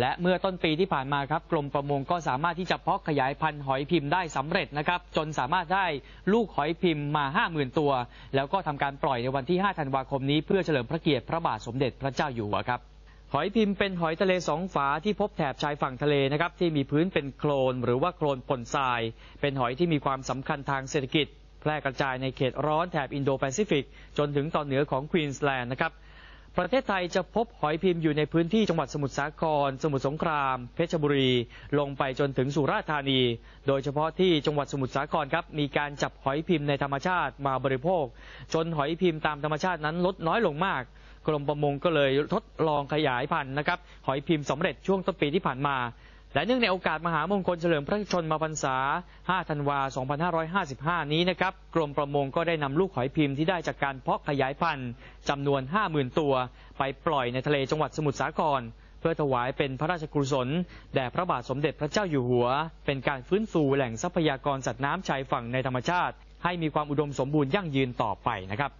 และเมื่อต้นปีที่ผ่านมาครับกรมประมงก็สามารถที่จะเพาะขยายพันธุ์หอยพิมพ์ได้สำเร็จนะครับ จนสามารถได้ลูกหอยพิมพ์มา 50,000 ตัว แล้วก็ทำการปล่อยในวันที่ 5 ธันวาคมนี้เพื่อเฉลิมพระเกียรติพระบาทสมเด็จพระเจ้าอยู่หัวครับหอยพิมพ์เป็นหอยทะเลสองฝาที่พบแถบชายฝั่งทะเลนะครับที่มีพื้นเป็นโคลนหรือว่าโคลนปนทราย เป็นหอยที่มีความสำคัญทางเศรษฐกิจ แพร่กระจายในเขตร้อนแถบอินโดแปซิฟิกจนถึงตอนเหนือของควีนสแลนด์นะครับ ประเทศไทยจะพบหอยพิมพ์อยู่ในพื้นที่จังหวัดสมุทรสาคร สมุทรสงคราม เพชรบุรี ลงไปจนถึงสุราษฎร์ธานี โดยเฉพาะที่จังหวัดสมุทรสาครครับ มีการจับหอยพิมพ์ในธรรมชาติมาบริโภค จนหอยพิมพ์ตามธรรมชาตินั้นลดน้อยลงมาก กรมประมงก็เลยทดลองขยายพันธุ์นะครับ หอยพิมพ์สำเร็จช่วงต้นปีที่ผ่านมา และเนื่องในโอกาสมหามงคลเฉลิมพระชนมพรรษา 5 ธันวา 2555 นี้นะครับ กรมประมงก็ได้นำลูกหอยพิมพ์ที่ได้จากการเพาะขยายพันธุ์จำนวน 50,000 ตัว ไปปล่อยในทะเลจังหวัดสมุทรสาคร เพื่อถวายเป็นพระราชกุศล แด่พระบาทสมเด็จพระเจ้าอยู่หัว เป็นการฟื้นฟูแหล่งทรัพยากรสัตว์น้ำชายฝั่งในธรรมชาติ ให้มีความอุดมสมบูรณ์ยั่งยืนต่อไปนะครับ